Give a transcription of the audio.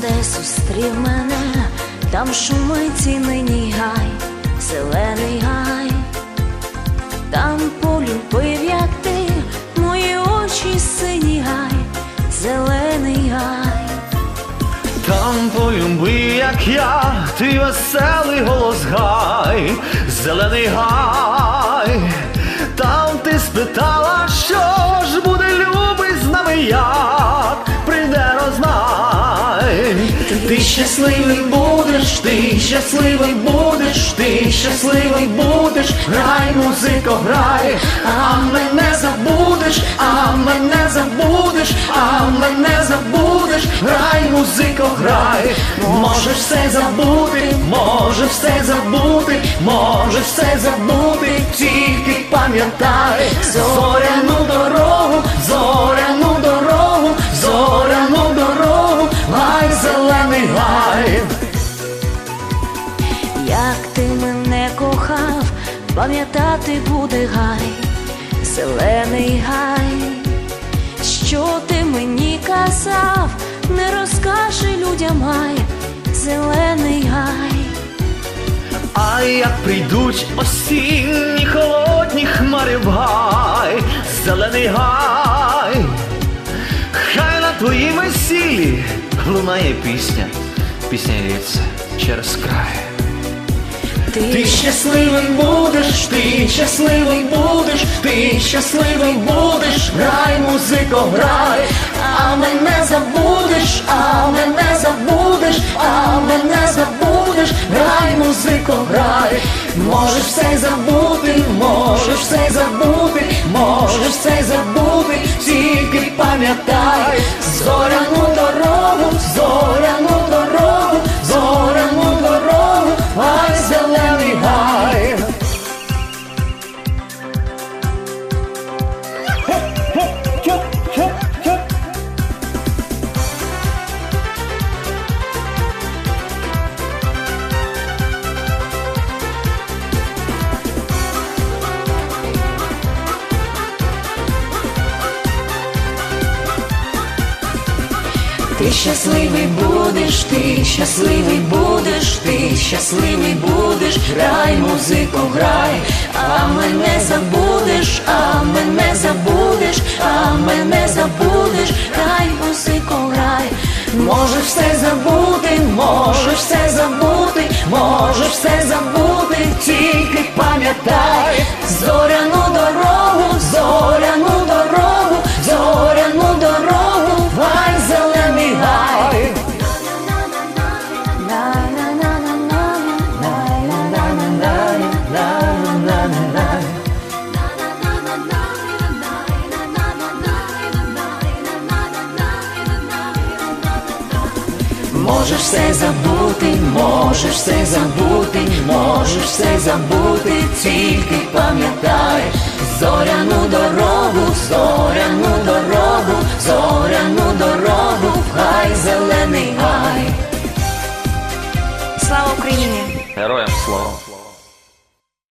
десь зустрів мене, там шумить нині гай, зелений гай, там полюбив, як ти, мої очі сині гай, зелений гай. Там полюбив, як я, твій веселий голос гай, зелений гай. Там ти спитала, що ж буде любий з нами як Ти щасливий будеш, ти щасливий будеш, ти щасливий будеш, грай, музико, грай, а мене забудеш, а мене забудеш, а мене забудеш, грай, музико, грай, можеш все забути, можеш все забути, можеш все забути, тільки пам'ятай пам'ятати буде гай, зелений гай, що ти мені казав, не розкажи людям гай, зелений гай, А як прийдуть осінні холодні хмари в гай, зелений гай, хай на твоїй весіллі лунає пісня, пісня лється через край. Ти щасливий будеш, ти щасливий будеш, ти щасливий будеш, грай, музико, грай, а мене забудеш, а мене забудеш, а мене забудеш, грай, музико, грай, можеш все забути, можеш все забути, можеш все забути, тільки пам'ятай, зоряну ти щасливий будеш, ти щасливий будеш, ти щасливий будеш, грай, музико, грай, а мене забудеш, а мене забудеш, а мене забудеш, грай, музико, грай, Можеш все забути, можеш все забути, можеш все забути, тільки пам'ятай Можеш все забути, можеш все забути, можеш все забути, тільки пам'ятай зоряну дорогу, зоряну дорогу, зоряну дорогу, хай зелений гай. Слава Україні! Героям слава!